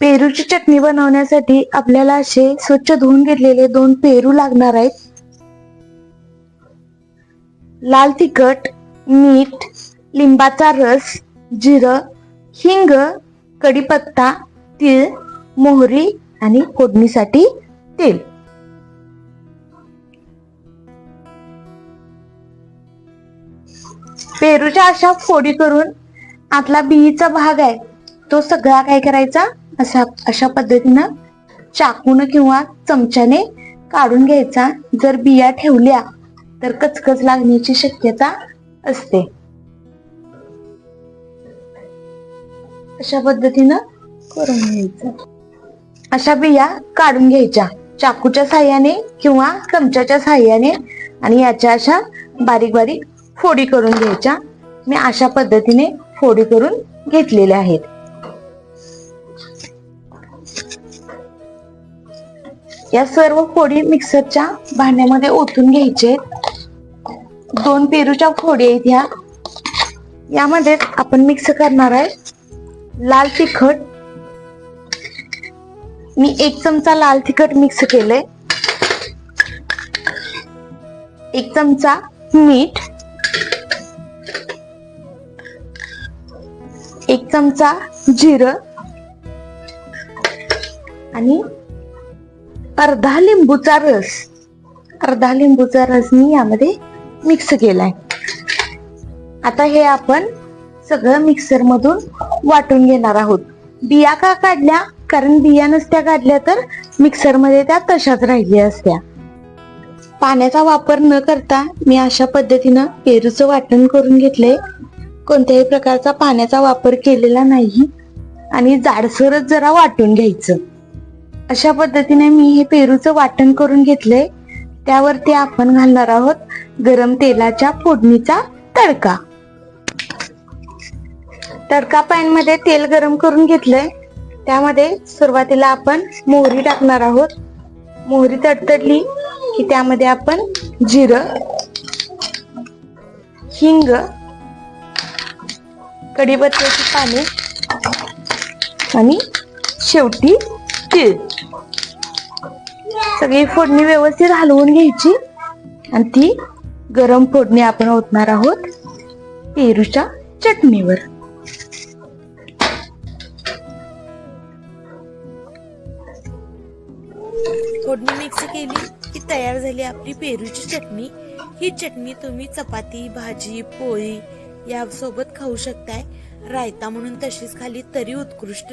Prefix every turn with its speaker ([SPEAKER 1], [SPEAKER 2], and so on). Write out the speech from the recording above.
[SPEAKER 1] पेरूची चटणी बनवण्यासाठी आपल्याला असे स्वच्छ धुवून घेतलेले दोन पेरू लागणार आहेत. लाल तिखट मीठ लिंबाचा रस जिरं हिंग कढीपत्ता तीळ मोहरी आणि फोडणीसाठी तेल. पेरूच्या अशा फोडी करून आतला बिईचा भाग आहे. तो सगळा काय करायचा? असा अशा पद्धतीनं चाकून किंवा चमच्याने काढून घ्यायचा. जर बिया ठेवल्या तर कचकच लागण्याची शक्यता असते. अशा पद्धतीनं करून घ्यायचं. अशा बिया काढून घ्यायच्या. चाकूच्या साह्याने किंवा चमच्याच्या साह्याने आणि याच्या अशा बारीक बारीक फोडी करून घ्यायच्या. मी अशा पद्धतीने फोडी करून घेतलेल्या आहेत. या सर्व फोडी मिक्सरच्या भांड्यामध्ये ओतून घ्यायचे. दोन पेरूच्या फोडी आहेत ह्या. यामध्ये आपण मिक्स करणार आहे लाल तिखट. मी एक चमचा लाल तिखट मिक्स केलंय. एक चमचा मीठ. एक चमचा जिरं. आणि अर्धा लिंबूचा रस. अर्धा लिंबूचा रस मी यामध्ये मिक्स केलाय. आता हे आपण सगळं मिक्सर मधून वाटून घेणार आहोत. बिया का काढल्या? कारण बिया नसत्या काढल्या तर मिक्सरमध्ये त्या तशाच राहिल्या असत्या. पाण्याचा वापर न करता मी अशा पद्धतीनं पेरूचं वाटण करून घेतलंय. कोणत्याही प्रकारचा पाण्याचा वापर केलेला नाही. आणि जाडसरच जरा वाटून घ्यायचं. अशा पद्धतीने मी हे पेरूचं वाटण करून घेतलंय. त्यावरती आपण घालणार आहोत गरम तेलाच्या फोडणीचा तडका. तडका पॅनमध्ये तेल गरम करून घेतलंय. त्यामध्ये सुरुवातीला आपण मोहरी टाकणार आहोत. मोहरी तडतडली की त्यामध्ये आपण जिरं हिंग कढीपत्त्याची पाने आणि शेवटी घ्यायची. सगळी फोडणी व्यवस्थित हलवून घ्यायची. आणि ती गरम फोडणी आपण ओतणार आहोत पेरूच्या चटणीवर.
[SPEAKER 2] फोडणी मिक्स केली की तयार झाली आपली पेरूची चटणी. ही चटणी तुम्ही चपाती भाजी पोळी या सोबत खाऊ शकताय. रायता म्हणून तशीच खाली तरी उत्कृष्ट